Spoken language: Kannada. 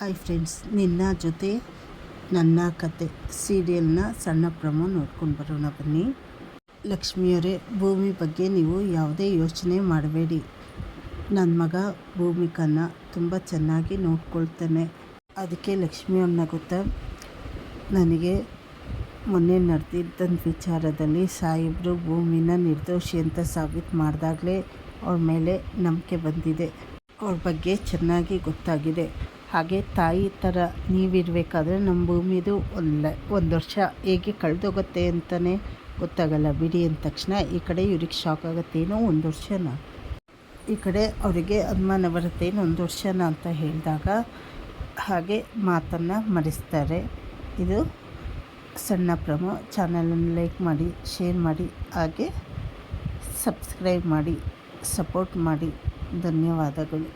ಹಾಯ್ ಫ್ರೆಂಡ್ಸ್, ನಿನ್ನ ಜೊತೆ ನನ್ನ ಕತೆ, ಸೀರಿಯಲ್ನ ಸಣ್ಣ ಪ್ರಮೋ ನೋಡ್ಕೊಂಡು ಬರೋಣ ಬನ್ನಿ. ಲಕ್ಷ್ಮಿಯವರೇ ಭೂಮಿ ಬಗ್ಗೆ ನೀವು ಯಾವುದೇ ಯೋಚನೆ ಮಾಡಬೇಡಿ. ನನ್ನ ಮಗ ಭೂಮಿಕನ್ನ ತುಂಬ ಚೆನ್ನಾಗಿ ನೋಡ್ಕೊಳ್ತಾನೆ. ಅದಕ್ಕೆ ಲಕ್ಷ್ಮಿಯವ್ರನ್ನ ಗೊತ್ತಾ? ನನಗೆ ಮೊನ್ನೆ ನಡೆದಿದ್ದಂಥ ವಿಚಾರದಲ್ಲಿ ಸಾಯಿಬ್ರು ಭೂಮಿನ ನಿರ್ದೋಷಿ ಅಂತ ಸಾಬೀತು ಮಾಡಿದಾಗಲೇ ಅವ್ರ ಮೇಲೆ ನಂಬಿಕೆ ಬಂದಿದೆ. ಅವ್ರ ಬಗ್ಗೆ ಚೆನ್ನಾಗಿ ಗೊತ್ತಾಗಿದೆ. ಹಾಗೆ ತಾಯಿ ಥರ ನೀವಿರಬೇಕಾದ್ರೆ ನಮ್ಮ ಭೂಮಿದು ಒಂದು ಒಂದು ವರ್ಷ ಹೇಗೆ ಕಳೆದೋಗುತ್ತೆ ಅಂತಲೇ ಗೊತ್ತಾಗಲ್ಲ. ಬಿಡಿ ಅಂದ ತಕ್ಷಣ ಈ ಕಡೆ ಇವ್ರಿಗೆ ಶಾಕ್ ಆಗುತ್ತೇನೋ ಒಂದು ವರ್ಷನ. ಈ ಕಡೆ ಅವರಿಗೆ ಅನುಮಾನ ಬರುತ್ತೇನು ಒಂದು ವರ್ಷನ ಅಂತ ಹೇಳಿದಾಗ ಹಾಗೆ ಮಾತನ್ನು ಮರೆಸ್ತಾರೆ. ಇದು ಸಣ್ಣ ಪ್ರಮೋ. ಚಾನಲನ್ನು ಲೈಕ್ ಮಾಡಿ, ಶೇರ್ ಮಾಡಿ, ಹಾಗೆ ಸಬ್ಸ್ಕ್ರೈಬ್ ಮಾಡಿ, ಸಪೋರ್ಟ್ ಮಾಡಿ. ಧನ್ಯವಾದಗಳು.